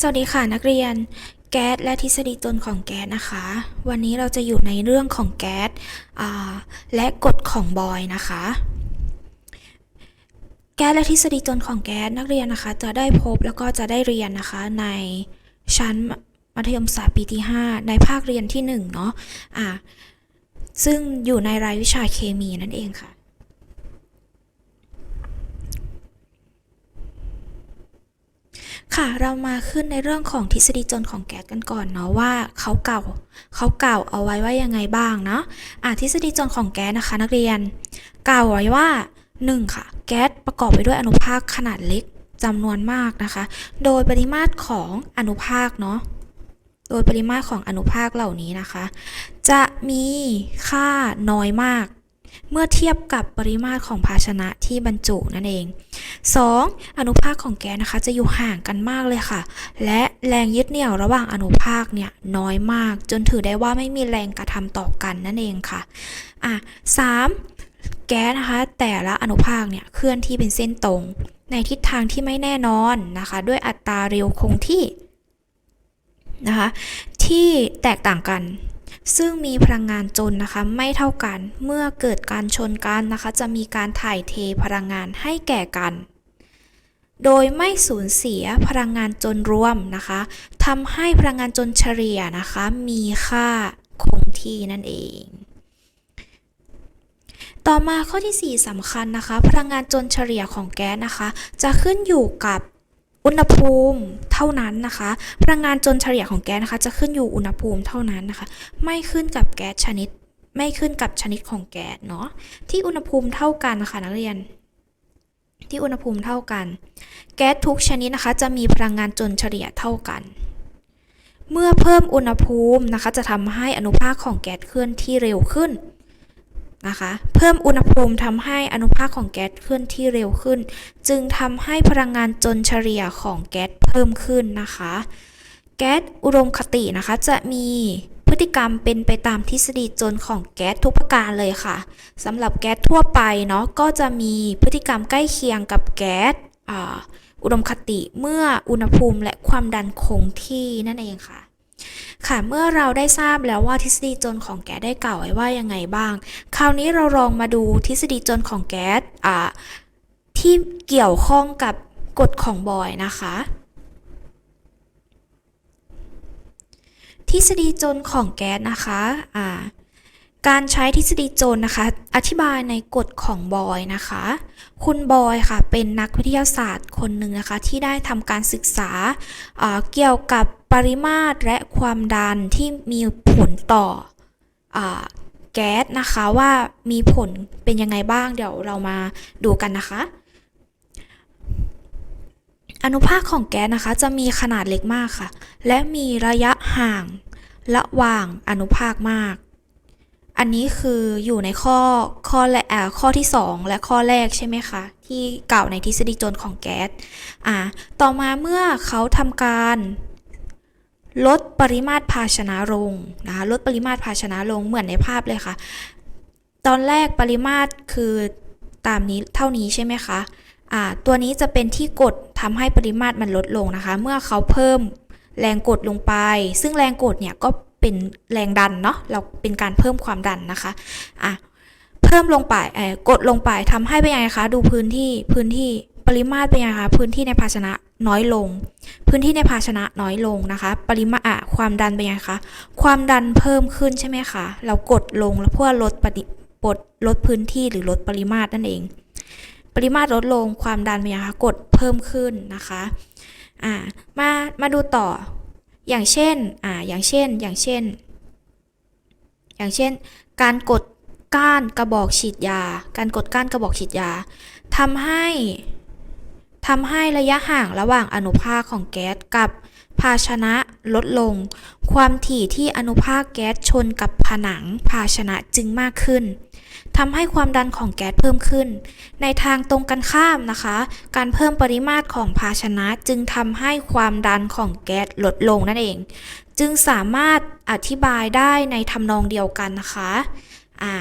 สวัสดีค่ะนักเรียน แก๊สและทฤษฎีตนของแก๊สนะคะ วันนี้เราจะอยู่ในเรื่องของแก๊สและกฎของบอยนะคะ แก๊สและทฤษฎีตนของแก๊สนักเรียนนะคะ จะได้พบแล้วก็จะได้เรียนนะคะในชั้นมัธยมศึกษาปีที่ 5 ในภาคเรียนที่1เนาะอ่าซึ่งอยู่ในรายวิชาเคมีนั่นเองค่ะ ค่ะเรามาขึ้นในเรื่องของทฤษฎีจนของแก๊สกันก่อนเนาะว่าเขาเก่าเขาเก่าเอาไว้ว่ายังไงบ้างเนาะอะทฤษฎีจนของแก๊สนะคะ นักเรียนกล่าวไว้ว่า 1. ค่ะ แก๊สประกอบไปด้วยอนุภาคขนาดเล็กจำนวนมากนะคะ โดยปริมาตรของอนุภาคเนาะโดยปริมาตรของอนุภาคเหล่านี้นะคะ จะมีค่าน้อยมาก เมื่อเทียบกับปริมาตรของภาชนะที่บรรจุนั่นเอง 2. อนุภาคของแก๊สนะคะจะอยู่ห่างกันมากเลยค่ะ และแรงยึดเหนี่ยวระหว่างอนุภาคเนี่ยน้อยมาก จนถือได้ว่าไม่มีแรงกระทำต่อกันนั่นเองค่ะอะ 3. แก๊สนะคะแต่ละอนุภาคเนี่ยเคลื่อนที่เป็นเส้นตรง ในทิศทางที่ไม่แน่นอนนะคะ ด้วยอัตราเร็วคงที่นะคะที่แตกต่างกัน ซึ่งมีพลังงานจนนะคะไม่เท่ากัน เมื่อเกิดการชนกันนะคะ จะมีการถ่ายเทพลังงานให้แก่กัน โดยไม่สูญเสียพลังงานจนรวมนะคะทำให้พลังงานจนเฉลี่ยนะคะ มีค่าคงที่นั่นเองต่อมาข้อที่ 4สำคัญนะคะ พลังงานจนเฉลี่ยของแก๊สนะคะ จะขึ้นอยู่กับ อุณหภูมิเท่านั้นนะคะ พลังงานจนเฉลี่ยของแก๊สนะคะ จะขึ้นอยู่อุณหภูมิเท่านั้นนะคะ ไม่ขึ้นกับแก๊สชนิด ไม่ขึ้นกับชนิดของแก๊สเนาะที่อุณหภูมิเท่ากันนะคะนักเรียน ที่อุณหภูมิเท่ากัน แก๊สทุกชนิดนะคะ จะมีพลังงานจนเฉลี่ยเท่ากัน เมื่อเพิ่มอุณหภูมินะคะ จะทำให้อนุภาคของแก๊สเคลื่อนที่เร็วขึ้น นะคะ เพิ่มอุณหภูมิทำให้อนุภาคของแก๊สเคลื่อนที่เร็วขึ้น จึงทำให้พลังงานจนเฉลี่ยของแก๊สเพิ่มขึ้นนะคะ แก๊สอุดมคตินะคะจะมีพฤติกรรมเป็นไปตามทฤษฎีจนของแก๊สทุกประการเลยค่ะสำหรับแก๊สทั่วไปเนาะก็จะมีพฤติกรรมใกล้เคียงกับแก๊สอุดมคติเมื่ออุณหภูมิและความดันคงที่นั่นเองค่ะ ค่ะเมื่อเราได้ทราบแล้วว่าทฤษฎีจนของแก๊สได้กล่าวไว้ว่ายังไงบ้าง คราวนี้เราลองมาดูทฤษฎีจนของแก๊สที่เกี่ยวข้องกับกฎของบอยนะคะ ทฤษฎีจนของแก๊สนะคะอ่า การใช้ทฤษฎีโจนนะคะ อธิบายในกฎของบอยนะคะ คุณบอยค่ะเป็นนักวิทยาศาสตร์คนหนึ่งนะคะ ที่ได้ทำการศึกษาอ่าเกี่ยวกับปริมาตรและความดันที่มีผลต่ออแก๊สนะคะว่ามีผลเป็นยังไงบ้างเดี๋ยวเรามาดูกันนะคะ อนุภาคของแก๊สนะคะจะมีขนาดเล็กมากค่ะ และมีระยะห่างระหว่างอนุภาคมาก อันนี้คืออยู่ในข้อข้อแรกอ่าข้อที่ 2 และข้อแรกใช่ไหมคะ ที่กล่าวในทฤษฎีจนของแก๊สอ่าต่อมาเมื่อเขาทำการลดปริมาตรภาชนะลงนะคะลดปริมาตรภาชนะลงเหมือนในภาพเลยค่ะ ตอนแรกปริมาตรคือตามนี้เท่านี้ใช่ไหมคะอ่าตัวนี้จะเป็นที่กดทำให้ปริมาตรมันลดลงนะคะ เมื่อเขาเพิ่มแรงกดลงไป ซึ่งแรงกดเนี่ยก็ เป็นแรงดันเนาะเราเป็นการเพิ่มความดันนะคะอะเพิ่มลงไปเอ่อกดลงไปทำให้เป็นยังไงคะดูพื้นที่พื้นที่ปริมาตรเป็นยังไงคะพื้นที่ในภาชนะน้อยลง พื้นที่ในภาชนะน้อยลงนะคะ ปริมาตรอะความดันเป็นยังไงคะความดันเพิ่มขึ้นใช่ไหมคะเรากดลงแล้วเพื่อลดปริปลดลดพื้นที่หรือลดปริมาตรนั่นเอง ปริมาตรลดลงความดันเป็นยังไงคะกดเพิ่มขึ้นนะคะอ่ามามาดูต่อ อย่างเช่น อ่า อย่างเช่น อย่างเช่น อย่างเช่น การกดก้านกระบอกฉีดยา การกดก้านกระบอกฉีดยาทำให้ทำให้ระยะห่างระหว่างอนุภาคของแก๊สกับภาชนะลดลง ความถี่ที่อนุภาคแก๊สชนกับผนังภาชนะจึงมากขึ้น ทำให้ความดันของแก๊สเพิ่มขึ้น ในทางตรงกันข้ามนะคะ การเพิ่มปริมาตรของภาชนะจึงทำให้ความดันของแก๊สลดลงนั่นเอง จึงสามารถอธิบายได้ในทำนองเดียวกันนะคะอ่า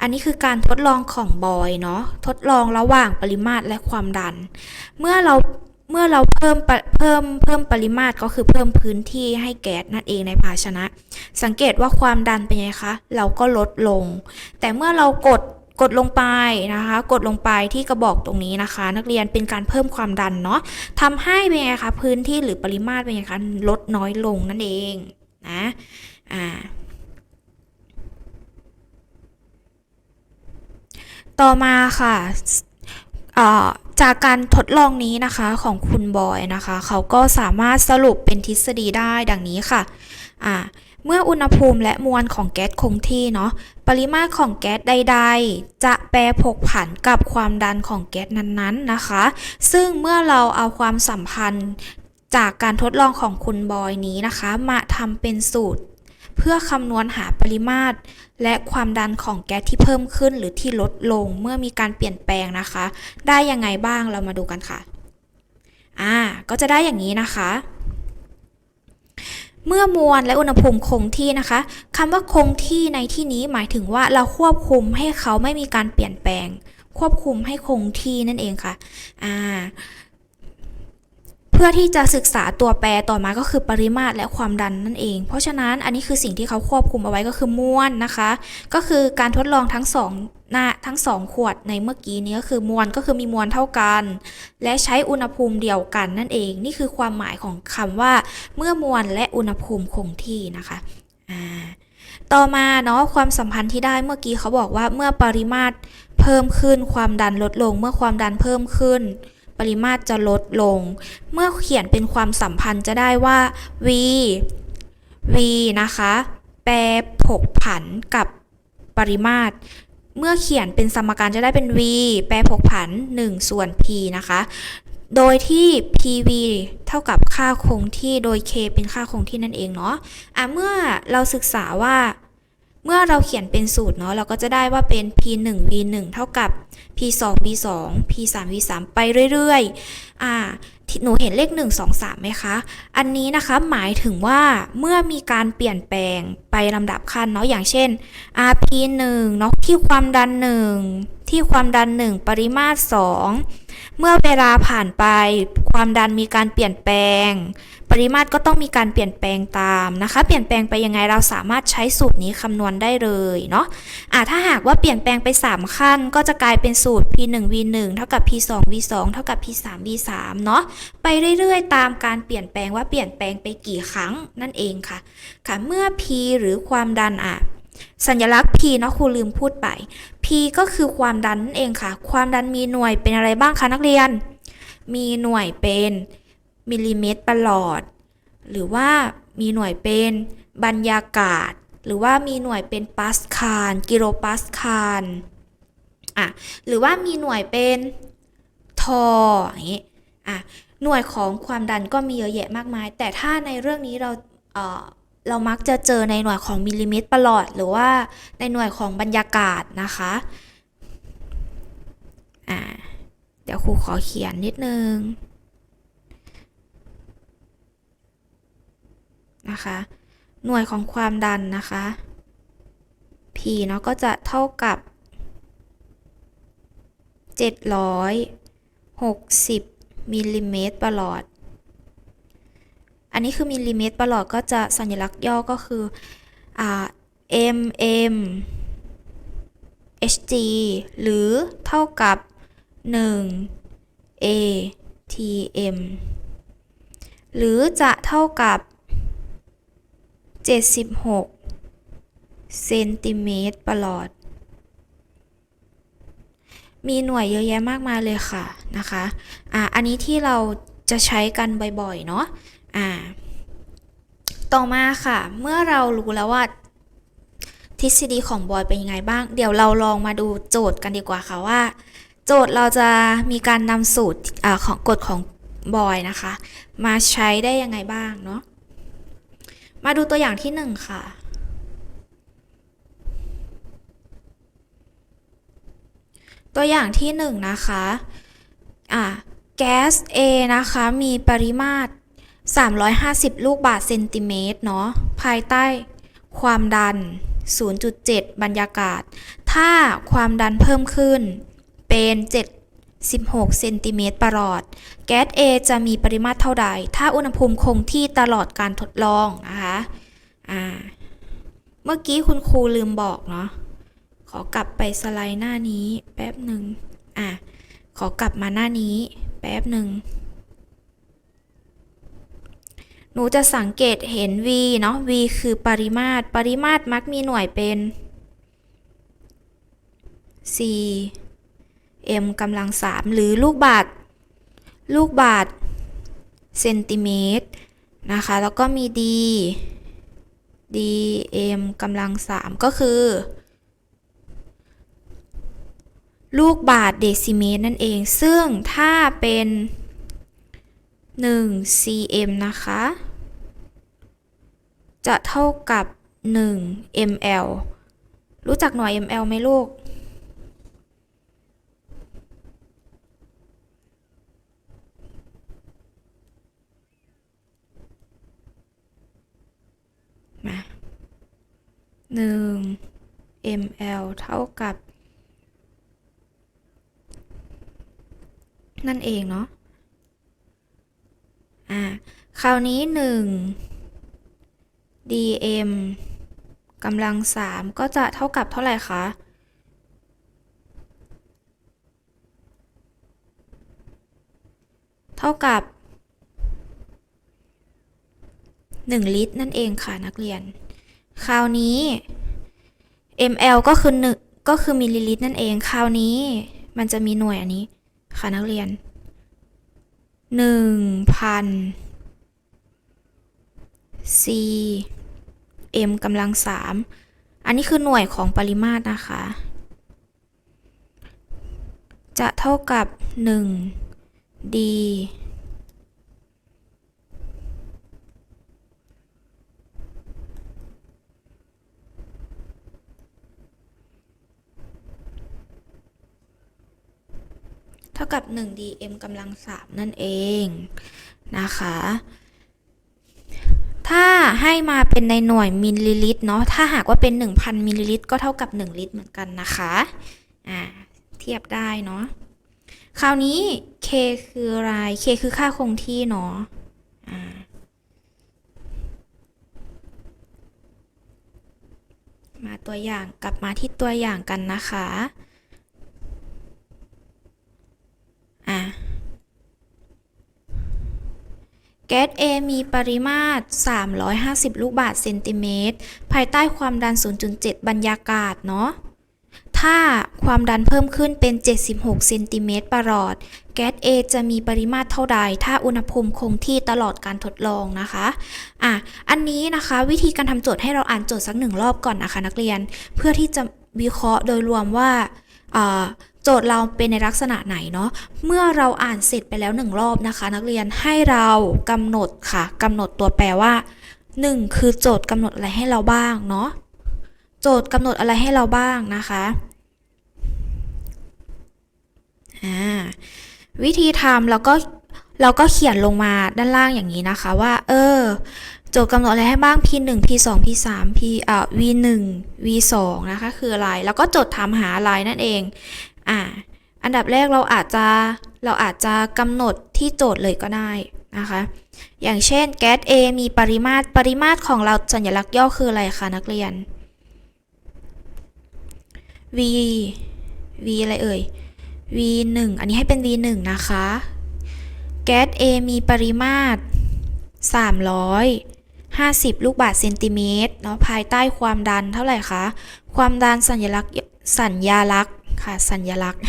อันนี้คือการทดลองของบอยเนาะทดลองระหว่างปริมาตรและความดัน เมื่อเรา เมื่อเราเพิ่มเพิ่มเพิ่มปริมาตรก็คือเพิ่มพื้นที่ให้แก๊สนั่นเองในภาชนะ สังเกตว่าความดันเป็นไงคะ เราก็ลดลง แต่เมื่อเรากดกดลงไปนะคะ กดลงไปที่กระบอกตรงนี้นะคะ นักเรียนเป็นการเพิ่มความดันเนาะทำให้เป็นไงคะพื้นที่หรือปริมาตรเป็นไงคะลดน้อยลงนั่นเองนะอ่าต่อมาค่ะ จากการทดลองนี้นะคะของคุณบอยนะคะ เขาก็สามารถสรุปเป็นทฤษฎีได้ดังนี้ค่ะอ่าเมื่ออุณหภูมิและมวลของแก๊สคงที่เนาะปริมาตรของแก๊สใด ๆ จะแปรผกผันกับความดันของแก๊สนั้นๆนะคะ ซึ่งเมื่อเราเอาความสัมพันธ์จากการทดลองของคุณบอยนี้นะคะ มาทำเป็นสูตร เพื่อคำนวณหาปริมาตร และความดันของแก๊สที่เพิ่มขึ้นหรือที่ลดลงเมื่อมีการเปลี่ยนแปลงนะคะ ได้ยังไงบ้างเรามาดูกันค่ะอ่าก็จะได้อย่างนี้นะคะเมื่อมวลและอุณหภูมิคงที่นะคะคำว่าคงที่ในที่นี้หมายถึงว่าเราควบคุมให้เขาไม่มีการเปลี่ยนแปลง ควบคุมให้คงที่นั่นเองค่ะอ่า เพื่อที่จะศึกษาตัวแปรต่อมาก็คือปริมาตรและความดันนั่นเอง เพราะฉะนั้นอันนี้คือสิ่งที่เขาควบคุมเอาไว้ก็คือมวลนะคะ ก็คือการทดลองทั้งสองหน้าทั้งสองขวดในเมื่อกี้นี้ก็คือมวลก็คือมีมวลเท่ากัน และใช้อุณหภูมิเดียวกันนั่นเอง นี่คือความหมายของคำว่าเมื่อมวลและอุณหภูมิคงที่นะคะต่อมาเนาะความสัมพันธ์ที่ได้เมื่อกี้เขาบอกว่าเมื่อปริมาตรเพิ่มขึ้นความดันลดลง เมื่อความดันเพิ่มขึ้น ปริมาตรจะลดลง เมื่อเขียนเป็นความสัมพันธ์จะได้ว่า v v นะคะ แปรผกผันกับปริมาตร เมื่อเขียนเป็นสมการจะได้เป็น v แปรผกผัน 1 ส่วน p นะคะ โดยที่ pv เท่ากับค่าคงที่โดย k เป็นค่าคงที่นั่นเองเนาะอะเมื่อเราศึกษาว่า เมื่อเราเขียนเป็นสูตรเนาะเราก็จะได้ว่าเป็น p 1 v 1เท่ากับ p 2 v 2 p 3 v 3ไปเรื่อยๆ อ่า หนูเห็นเลข 1 2 3ไหมคะ อันนี้นะคะหมายถึงว่าเมื่อมีการเปลี่ยนแปลงไปลำดับขั้นเนาะอย่างเช่น RP 1เนาะที่ความดัน 1 ที่ความดัน 1 ปริมาตร 2 เมื่อเวลาผ่านไปความดันมีการเปลี่ยนแปลง ปริมาตรก็ต้องมีการเปลี่ยนแปลงตามนะคะ เปลี่ยนแปลงไปยังไงเราสามารถใช้สูตรนี้คำนวณได้เลยเนาะอะถ้าหากว่าเปลี่ยนแปลงไป 3 ขั้น ก็จะกลายเป็นสูตร p 1 v 1เท่ากับ p 2 v 2เท่ากับ p 3 v 3เนาะไปเรื่อยๆ ตามการเปลี่ยนแปลงว่าเปลี่ยนแปลงไปกี่ครั้งนั่นเองค่ะ ค่ะ เมื่อ p หรือความดันอะสัญลักษณ์ p เนาะครูลืมพูดไป p ก็คือความดันนั่นเองค่ะ ความดันมีหน่วยเป็นอะไรบ้างคะนักเรียน มีหน่วยเป็น มิลลิเมตรประหลอด หรือว่ามีหน่วยเป็นบรรยากาศ หรือว่ามีหน่วยเป็นปาสคาลกิโลปาสคาลอะหรือว่ามีหน่วยเป็นทออย่างนี้อะหน่วยของความดันก็มีเยอะแยะมากมาย แต่ถ้าในเรื่องนี้เราเอ่อเรามักจะเจอในหน่วยของมิลลิเมตรประหลอด หรือว่าในหน่วยของบรรยากาศนะคะอ่าเดี๋ยวครูขอเขียนนิดนึง นะคะ หน่วยของความดันนะคะ P เนาะก็จะเท่ากับ 760มิลลิเมตรประหลอด อันนี้คือมิลลิเมตรประหลอดก็จะสัญลักษณ์ย่อก็คืออ่า mm hg หรือเท่ากับ 1 atm หรือจะเท่ากับ 76 เซนติเมตรประหลอด มีหน่วยเยอะแยะมากมายเลยค่ะนะคะ อ่า อันนี้ที่เราจะใช้กันบ่อยๆ เนาะอ่า ต่อมาค่ะ เมื่อเรารู้แล้วว่าทฤษฎีของบอยเป็นยังไงบ้าง เดี๋ยวเราลองมาดูโจทย์กันดีกว่าค่ะว่า โจทย์เราจะมีการนำสูตรอาของกฎของบอยนะคะ มาใช้ได้ยังไงบ้างเนาะ มาดูตัวอย่างที่หนึ่งค่ะ ตัวอย่างที่หนึ่งนะคะ อะแก๊ส A นะคะ มีปริมาตร 350 ลูกบาศก์เซนติเมตรเนาะ ภายใต้ความดัน 0.7 บรรยากาศ ถ้าความดันเพิ่มขึ้นเป็น 16 เซนติเมตรประหลอด แก๊ส A จะมีปริมาตรเท่าใด ถ้าอุณหภูมิคงที่ตลอดการทดลองนะคะอ่าเมื่อกี้คุณครูลืมบอกเนาะ ขอกลับไปสไลด์หน้านี้แป๊บหนึ่งอะ ขอกลับมาหน้านี้แป๊บหนึ่ง หนูจะสังเกตเห็น v เนาะ v คือปริมาตร ปริมาตรมักมีหน่วยเป็น c m กำลังสามหรือลูกบาทลูกบาทเซนติเมตรนะคะ แล้วก็มี d d m กำลังสามก็คือ ลูกบาทเดซิเมตรนั่นเอง ซึ่งถ้าเป็น 1 cm นะคะ จะเท่ากับ 1 ml รู้จักหน่วย ml ไหมลูก 1 ml เท่ากับ นั่นเองเนาะอ่าคราวนี้ 1 dm กำลัง 3 ก็จะเท่ากับเท่าไหร่คะเท่ากับ 1 ลิตรนั่นเองค่ะนักเรียน คราวนี้ ml ก็คือหนึ่งก็คือมิลลิลิตรนั่นเอง คราวนี้ มันจะมีหน่วยอันนี้ ค่ะนักเรียน1,000 c m กำลังสามอันนี้คือหน่วยของปริมาตรนะคะ จะเท่ากับ 1 d เท่ากับ 1 dm กำลังสามนั่นเองนะคะ ถ้าให้มาเป็นในหน่วยมิลลิลิตรเนาะ ถ้าหากว่าเป็น 1,000 มิลลิลิตรก็เท่ากับ 1 ลิตรเหมือนกันนะคะ อ่า เทียบได้เนาะ คราวนี้ k คืออะไร k คือค่าคงที่เนาะ อ่ามาตัวอย่างกลับมาที่ตัวอย่างกันนะคะ อะ แก๊ส A มีปริมาตร 350 ลูกบาศก์เซนติเมตร ภายใต้ความดัน 0.7 บรรยากาศ เนาะถ้าความดันเพิ่มขึ้นเป็น 76 เซนติเมตรประหลอด แก๊ส A จะมีปริมาตรเท่าใด ถ้าอุณหภูมิคงที่ตลอดการทดลองนะคะ อะ อันนี้นะคะวิธีการทำโจทย์ให้เราอ่านโจทย์สักหนึ่งรอบก่อนนะคะนักเรียน เพื่อที่จะวิเคราะห์โดยรวมว่าอ่า โจทย์เราเป็นในลักษณะไหนเนาะเมื่อเราอ่านเสร็จไปแล้วหนึ่งรอบนะคะ นักเรียนให้เรากำหนดค่ะกำหนดตัวแปรว่า 1 คือโจทย์กำหนดอะไรให้เราบ้างเนาะโจทย์กำหนดอะไรให้เราบ้างนะคะอ่าวิธีทำเราก็เราก็เขียนลงมาด้านล่างอย่างนี้นะคะว่า เออ โจทย์กำหนดอะไรให้บ้าง p 1 p 2 p 3 p อ่า v 1 v 2นะคะ คืออะไร แล้วก็โจทย์ถามหาอะไรนั่นเอง อ่าอันดับแรกเราอาจจะเราอาจจะกำหนดที่โจทย์เลยก็ได้นะคะ อย่างเช่นแก๊ส A มีปริมาตรปริมาตรของเราสัญลักษณ์ย่อคืออะไรคะนักเรียน v v อะไรเอ่ย v 1อันนี้ให้เป็น v 1นะคะ แก๊ส A มีปริมาตร 350 ลูกบาศก์เซนติเมตรเนาะภายใต้ความดันเท่าไหร่คะ ความดันสัญลักษณ์สัญญาลักษณ์ ค่ะสัญลักษณ์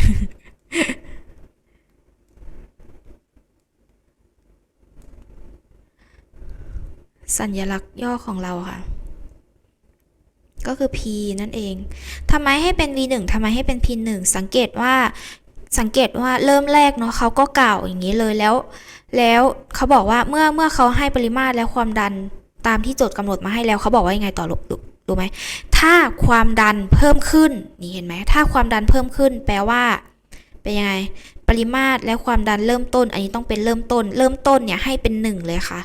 สัญลักษณ์ย่อของเราค่ะ ก็คือ p นั่นเองทำไมให้เป็น v 1ทำไมให้เป็น p 1สังเกตว่า สังเกตว่าเริ่มแรกเนาะเขาก็กล่าวอย่างนี้เลยแล้ว แล้วเขาบอกว่าเมื่อเมื่อเขาให้ปริมาตรและความดันตามที่โจทย์กำหนดมาให้แล้วเขาบอกว่ายังไงต่อรู้รู้ รู้ไหมถ้าความดันเพิ่มขึ้น นี่เห็นไหม ถ้าความดันเพิ่มขึ้น แปลว่า เป็นยังไง ปริมาตรและความดันเริ่มต้น อันนี้ต้องเป็นเริ่มต้น เริ่มต้นเนี่ยให้เป็นหนึ่งเลยค่ะ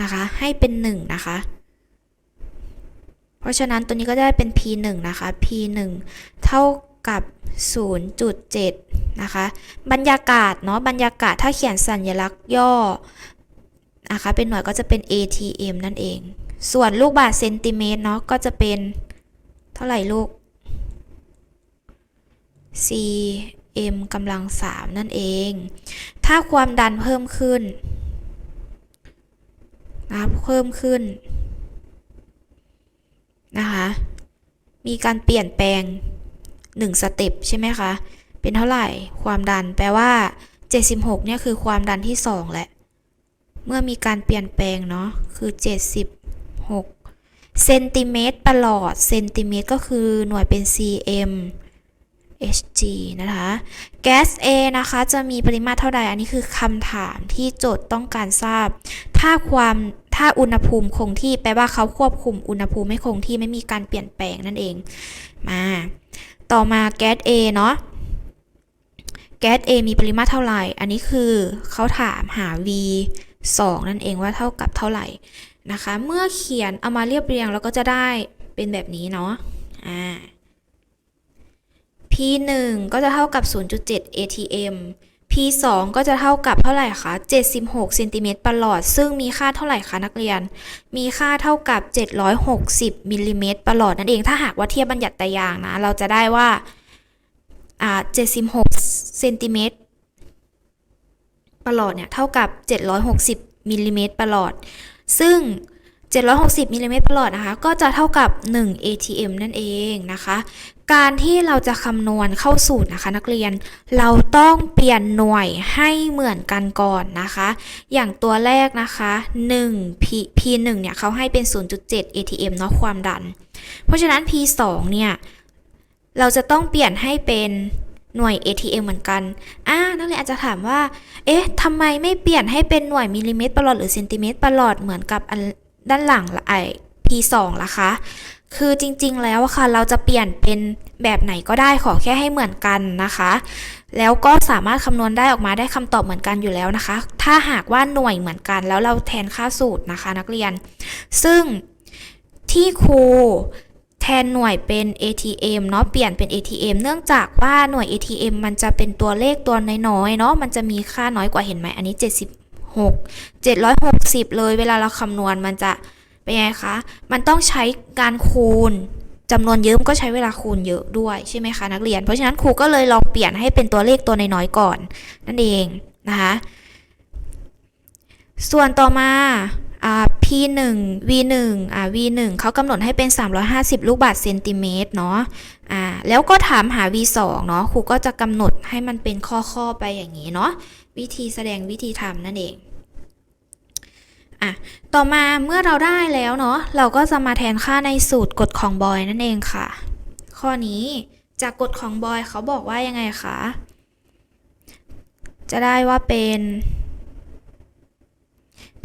นะคะ ให้เป็นหนึ่งนะคะ เพราะฉะนั้นตัวนี้ก็ได้เป็น p 1นะคะ p 1เท่ากับ 0.7 นะคะ บรรยากาศเนาะ บรรยากาศถ้าเขียนสัญลักษณ์ย่อ นะคะ เป็นหน่วยก็จะเป็น ATM นั่นเอง ส่วนลูกบาศก์เซนติเมตรเนาะก็จะเป็นเท่าไหร่ลูก cm กำลัง3นั่นเอง ถ้าความดันเพิ่มขึ้นนะเพิ่มขึ้นนะคะมีการเปลี่ยนแปลง1สเต็ปใช่ไหมคะ เป็นเท่าไหร่ความดันแปลว่า 76เนี่ยคือความดันที่ 2 แหละ เมื่อมีการเปลี่ยนแปลงเนาะคือ 6เซนติเมตรประหลอดเซนติเมตรก็คือหน่วยเป็น cm Hg นะคะ แก๊ส A นะคะ จะมีปริมาตรเท่าใด อันนี้คือคำถามที่โจทย์ต้องการทราบ ถ้าความถ้าอุณหภูมิคงที่ แปลว่าเขาควบคุมอุณหภูมิไม่คงที่ไม่มีการเปลี่ยนแปลงนั่นเอง มา ต่อมาแก๊ส A เนาะ แก๊ส A มีปริมาตรเท่าไหร่ อันนี้คือเขาถามหา V 2 นั่นเองว่าเท่ากับเท่าไหร่ นะคะ เมื่อเขียนเอามาเรียบเรียงเราก็จะได้เป็นแบบนี้เนาะอ่า P 1ก็จะเท่ากับ 0.7 ATM P 2ก็จะเท่ากับเท่าไหร่คะ76เซนติเมตรประหลอด ซึ่งมีค่าเท่าไหร่คะนักเรียน มีค่าเท่ากับ 760มิลลิเมตรประหลอดนั่นเองถ้าหากว่าเทียบบัญญัติตายางนะ เราจะได้ว่าอ่า76เซนติเมตรประหลอดเนี่ยเท่ากับ 760มิลลิเมตรประหลอด ซึ่ง 760มิลลิเมตรประหลอดนะคะ ก็จะเท่ากับ 1 ATM นั่นเองนะคะ การที่เราจะคำนวณเข้าสูตรนะคะนักเรียน เราต้องเปลี่ยนหน่วยให้เหมือนกันก่อนนะคะ อย่างตัวแรกนะคะ1 P P1 เนี่ยเขาให้เป็น 0.7 ATM เนาะความดัน เพราะฉะนั้น P2 เนี่ย เราจะต้องเปลี่ยนให้เป็น หน่วย ATM เหมือนกัน อ่า นักเรียนอาจจะถามว่า เอ๊ะทำไมไม่เปลี่ยนให้เป็นหน่วยมิลลิเมตรประหลอดหรือเซนติเมตรประหลอดเหมือนกับอันด้านหลังละไอ P2 ล่ะคะ คือจริงๆแล้วค่ะ เราจะเปลี่ยนเป็นแบบไหนก็ได้ขอแค่ให้เหมือนกันนะคะ แล้วก็สามารถคำนวณได้ออกมาได้คำตอบเหมือนกันอยู่แล้วนะคะ ถ้าหากว่าหน่วยเหมือนกัน แล้วเราแทนค่าสูตรนะคะ นักเรียน ซึ่งที่ครู แทนหน่วยเป็น ATM เนาะเปลี่ยนเป็น ATM เนื่องจากว่าหน่วย ATM มันจะเป็นตัวเลขตัวน้อยๆเนาะมันจะมีค่าน้อยกว่าเห็นไหมอันนี้ 76 760 เลยเวลาเราคำนวณมันจะเป็นไงคะ มันต้องใช้การคูณจำนวนเยอะก็ใช้เวลาคูณเยอะด้วยใช่ไหมคะนักเรียน เพราะฉะนั้นครูก็เลยลองเปลี่ยนให้เป็นตัวเลขตัวน้อยๆก่อน นั่นเองนะคะส่วนต่อมา P1 V1 อ่า V1 เขากำหนดให้เป็น 350 ลูกบาศก์เซนติเมตรเนาะอ่าแล้วก็ถามหา V2 เนาะครูก็จะกำหนดให้มันเป็นข้อๆไปอย่างนี้เนาะวิธีแสดงวิธีทำนั่นเองอะต่อมาเมื่อเราได้แล้วเนาะเราก็จะมาแทนค่าในสูตรกฎของบอยนั่นเองค่ะ ข้อนี้จากกฎของบอยเขาบอกว่ายังไงคะจะได้ว่าเป็น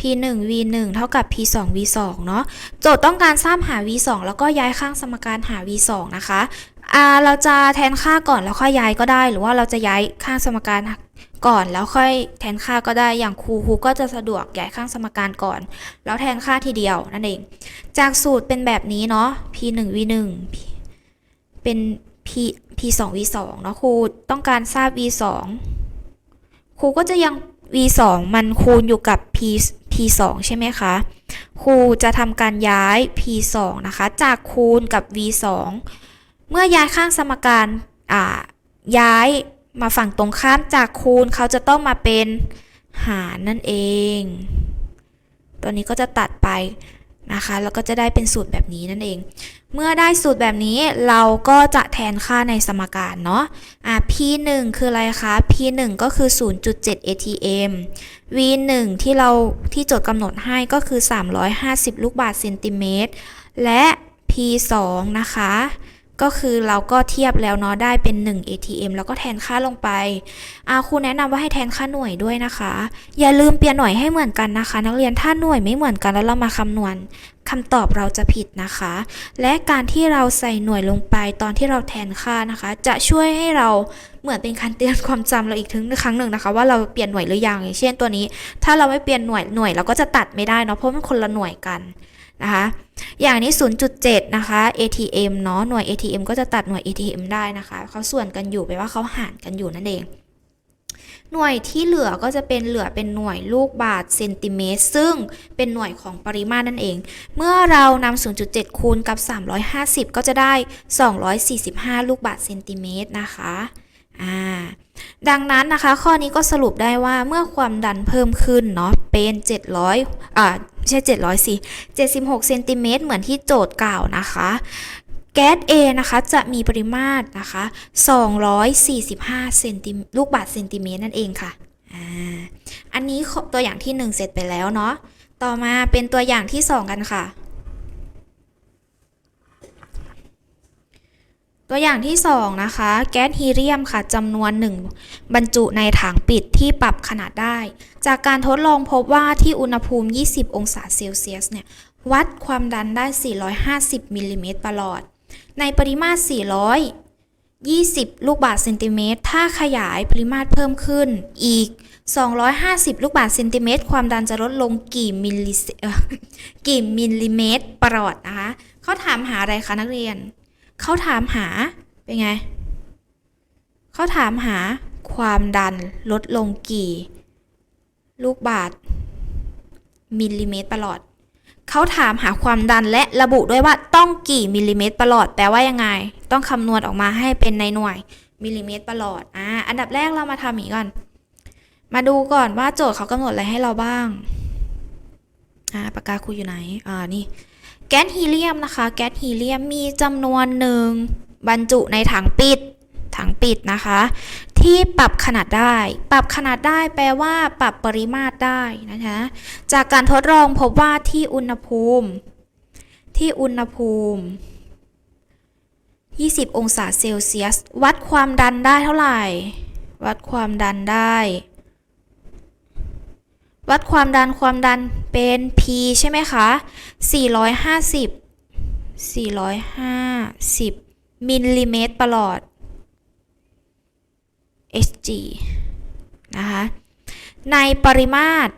p1 v1 เท่ากับ p2 v2 เนาะโจทย์ต้องการทราบหา v2 แล้วก็ย้ายข้างสมการหา v2 นะคะอ่าเราจะแทนค่าก่อนแล้วค่อยย้ายก็ได้ หรือว่าเราจะย้ายข้างสมการก่อนแล้วค่อยแทนค่าก็ได้อย่างครูครูก็จะสะดวกย้ายข้างสมการก่อน แล้วแทนค่าทีเดียวนั่นเอง จากสูตรเป็นแบบนี้เนาะ p1 v1 เป็น p p2 v2 เนาะครูต้องการทราบ v2 ครูก็จะยัง v2 มันคูณอยู่กับ p p2 ใช่ไหมคะครูจะทำการย้าย p2 นะคะ จากคูณกับ v2 เมื่อย้ายข้างสมการย้ายมาฝั่งตรงข้ามจากคูณเขาจะต้องมาเป็นหารนั่นเอง ตัวนี้ก็จะตัดไป นะคะแล้วก็จะได้เป็นสูตรแบบนี้นั่นเอง เมื่อได้สูตรแบบนี้เราก็จะแทนค่าในสมการเนาะอะ P1 คืออะไรคะ P1 ก็คือ 0.7 ATM V1 ที่เราที่โจทย์กำหนดให้ก็คือ 350 ลูกบาศก์เซนติเมตรและ P2 นะคะ ก็คือเราก็เทียบแล้วเนาะได้เป็น 1 ATM แล้วก็แทนค่าลงไปอาครูแนะนำว่าให้แทนค่าหน่วยด้วยนะคะ อย่าลืมเปลี่ยนหน่วยให้เหมือนกันนะคะ นักเรียนถ้าหน่วยไม่เหมือนกันแล้วเรามาคำนวณคำตอบเราจะผิดนะคะ และการที่เราใส่หน่วยลงไปตอนที่เราแทนค่านะคะ จะช่วยให้เราเหมือนเป็นการเตือนความจำเราอีกถึงครั้งหนึ่งนะคะ ว่าเราเปลี่ยนหน่วยหรือยังอย่างเช่นตัวนี้ ถ้าเราไม่เปลี่ยนหน่วยหน่วยเราก็จะตัดไม่ได้เนาะเพราะมันคนละหน่วยกัน นะคะ อย่างนี้ 0.7 นะคะ ATM เนาะหน่วย ATM ก็จะตัดหน่วย ATM ได้นะคะเขาส่วนกันอยู่แปลว่าเขาหารกันอยู่นั่นเอง หน่วยที่เหลือก็จะเป็นเหลือเป็นหน่วยลูกบาศก์เซนติเมตร ซึ่งเป็นหน่วยของปริมาตรนั่นเอง เมื่อเรานำ 0.7 คูณกับ 350 ก็จะได้ 245 ลูกบาศก์เซนติเมตรนะคะ อ่า ดังนั้นนะคะ ข้อนี้ก็สรุปได้ว่าเมื่อความดันเพิ่มขึ้นเนาะเป็น 700อ่าไม่ใช่ 700สิ76เซนติเมตรเหมือนที่โจทย์กล่าวนะคะแก๊ส A นะคะจะมีปริมาตรนะคะ 245เซนติลูกบาศก์เซนติเมตรนั่นเองค่ะอ่าอันนี้ตัวอย่างที่ 1 เสร็จไปแล้วเนาะต่อมาเป็นตัวอย่างที่ 2 กันค่ะ ตัวอย่างที่ 2 นะคะ แก๊สฮีเลียมค่ะจำนวน 1 บรรจุในถังปิดที่ปรับขนาดได้ จากการทดลองพบว่าที่อุณหภูมิ 20 องศาเซลเซียสเนี่ยวัดความดันได้ 450 มิลลิเมตรประหลอด ในปริมาตร 420 ลูกบาศก์เซนติเมตร ถ้าขยายปริมาตรเพิ่มขึ้นอีก 250 ลูกบาศก์เซนติเมตร ความดันจะลดลงกี่มิลลิเอ่อกี่มิลลิเมตรประหลอดนะคะเขาถามหาอะไรคะนักเรียน เขาถามหา เป็นไง เขาถามหาความดันลดลงกี่ ลูกบาศก์มิลลิเมตรประหลอด เขาถามหาความดันและระบุด้วยว่าต้องกี่มิลลิเมตรประหลอดแปลว่ายังไง ต้องคำนวณออกมาให้เป็นในหน่วยมิลลิเมตรประหลอด อ่า อันดับแรกเรามาทำอย่างนี้ก่อน มาดูก่อนว่าโจทย์เขากำหนดอะไรให้เราบ้าง อ่า ปากกาคุยอยู่ไหน อ่า นี่ แก๊สฮีเลียมนะคะ แก๊สฮีเลียมมีจำนวนหนึ่งบรรจุในถังปิด ถังปิดนะคะ ที่ปรับขนาดได้ ปรับขนาดได้แปลว่า ปรับปริมาตรได้นะคะ จากการทดลองพบว่าที่อุณหภูมิ ที่อุณหภูมิ 20 องศาเซลเซียส วัดความดันได้เท่าไหร่ วัดความดันได้ วัดความดันความดันเป็น P ใช่ไหมคะ 450 450 มิลลิเมตรประหลอด Hg นะคะ ในปริมาตร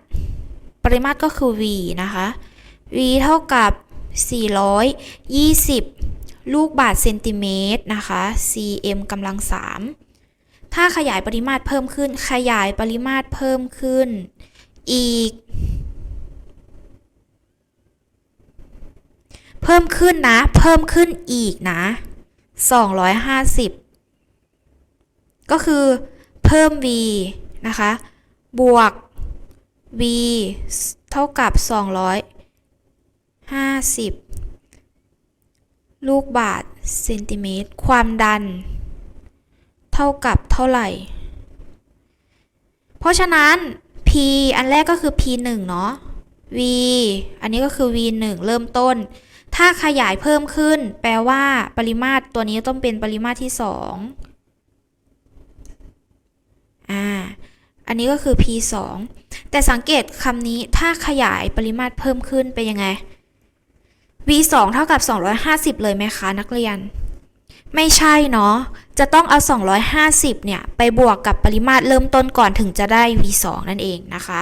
ปริมาตรก็คือ V นะคะ V เท่ากับ 420 ลูกบาศก์เซนติเมตรนะคะ cm กำลัง 3 ถ้าขยายปริมาตรเพิ่มขึ้น ขยายปริมาตรเพิ่มขึ้น อีก เพิ่มขึ้นนะ เพิ่มขึ้นอีกนะ 250 ก็คือเพิ่ม v นะคะ บวก v เท่ากับ 250 ลูกบาศก์เซนติเมตร ความดัน เท่ากับเท่าไหร่ เพราะฉะนั้น p อันแรกก็คือ p 1เนาะ v อันนี้ก็คือ v 1เริ่มต้น ถ้าขยายเพิ่มขึ้น แปลว่าปริมาตรตัวนี้ต้องเป็นปริมาตรที่2อ่า อันนี้ก็คือ p 2แต่สังเกตคำนี้ถ้าขยายปริมาตรเพิ่มขึ้นเป็นยังไง v 2เท่ากับ 250 เลยไหมคะ นักเรียน ไม่ใช่เนาะ จะต้องเอา 250 เนี่ย ไปบวกกับปริมาตรเริ่มต้นก่อนถึงจะได้ v 2นั่นเองนะคะ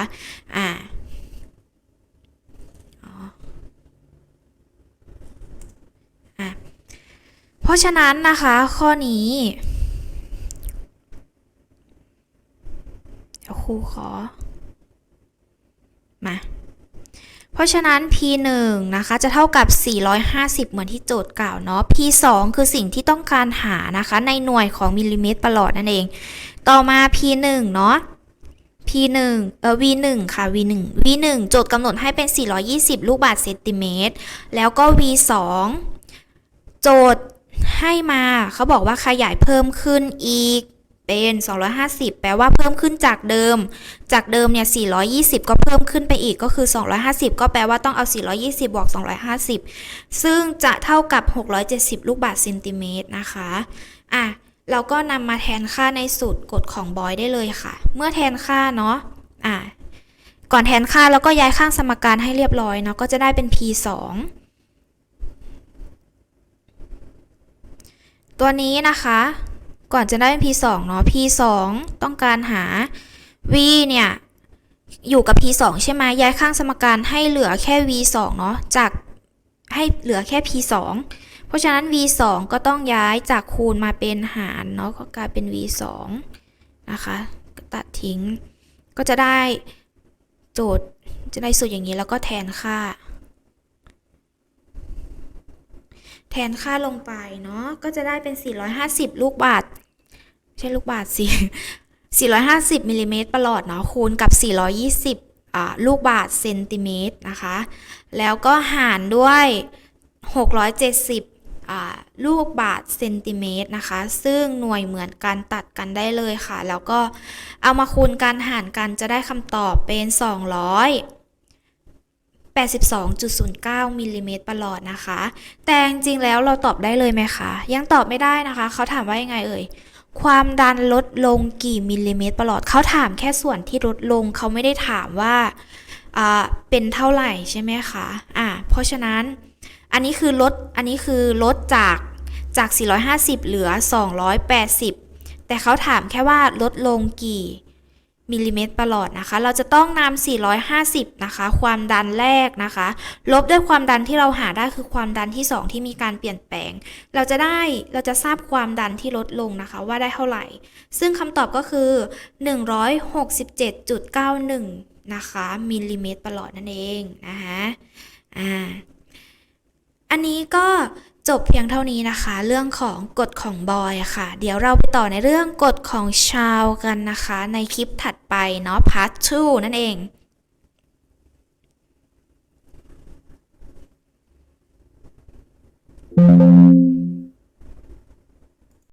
อ่าเพราะฉะนั้นนะคะ ข้อนี้ครูขอ มา เพราะฉะนั้น p 1นะคะจะเท่ากับ 450 เหมือนที่โจทย์กล่าวเนาะ p 2คือสิ่งที่ต้องการหานะคะในหน่วยของมิลลิเมตรประหลอดนั่นเอง ต่อมา p 1เนาะ p 1เออ v 1ค่ะ v 1 v 1โจทย์กำหนดให้เป็น 420 ลูกบาศก์เซนติเมตร แล้วก็ v 2โจทย์ให้มาเขาบอกว่าขยายเพิ่มขึ้นอีก เป็น 250 แปลว่าเพิ่มขึ้นจากเดิม จากเดิมเนี่ย 420 ก็เพิ่มขึ้นไปอีกก็คือ 250 ก็แปลว่าต้องเอา 420 บวก 250 ซึ่งจะเท่ากับ 670 ลูกบาศก์เซนติเมตรนะคะ อะ เราก็นำมาแทนค่าในสูตรกฎของบอยได้เลยค่ะ เมื่อแทนค่าเนาะ อะ ก่อนแทนค่าแล้วก็ย้ายข้างสมการให้เรียบร้อยเนาะ ก็จะได้เป็น p 2ตัวนี้นะคะ ก่อนจะได้เป็น p 2 เนาะ p 2 ต้องการหา v เนี่ย อยู่กับ p 2 ใช่ไหมย้ายข้างสมการให้เหลือแค่ v 2 เนาะจากให้เหลือแค่ p 2 เพราะฉะนั้น v 2 ก็ต้องย้ายจากคูณมาเป็นหารเนาะก็กลายเป็น v 2 นะคะตัดทิ้ง ก็จะได้โจทย์จะได้สูตรอย่างนี้แล้วก็แทนค่า แทนค่าลงไปเนาะก็จะได้เป็น 450 ลูกบาท ช่ลูกบาทสิ450มิลลิเมตรประหลอดเนาะคูณกับ 420อ่าลูกบาทเซนติเมตรนะคะ แล้วก็หารด้วย 670อ่าลูกบาทเซนติเมตรนะคะ ซึ่งหน่วยเหมือนกันตัดกันได้เลยค่ะ แล้วก็เอามาคูณกันหารกันจะได้คำตอบเป็น282.09มิลลิเมตรประหลอดนะคะ แต่จริงๆแล้วเราตอบได้เลยไหมคะ ยังตอบไม่ได้นะคะ เขาถามว่ายังไงเอ่ย ความดันลดลงกี่มิลลิเมตรประหลอดเขาถามแค่ส่วนที่ลดลงเขาไม่ได้ถามว่าอ่าเป็นเท่าไหร่ใช่ไหมคะอ่าเพราะฉะนั้นอันนี้คือลดอันนี้คือลดจากจาก 450 เหลือ 280 แต่เขาถามแค่ว่าลดลงกี่ มิลลิเมตรประหลอดนะคะ เราจะต้องนำ 450 นะคะ ความดันแรกนะคะ ลบด้วยความดันที่เราหาได้คือความดันที่ 2 ที่มีการเปลี่ยนแปลง เราจะได้เราจะทราบความดันที่ลดลงนะคะ ว่าได้เท่าไหร่ ซึ่งคำตอบก็คือ 167.91 นะคะ มิลลิเมตรประหลอดนั่นเองนะคะอ่าอันนี้ก็ จบเพียงเท่านี้นะคะ เรื่องของกฎของบอยอะค่ะ เดี๋ยวเราไปต่อในเรื่องกฎของชาวกันนะคะ ในคลิปถัดไปเนาะพาร์ท 2 นั่นเอง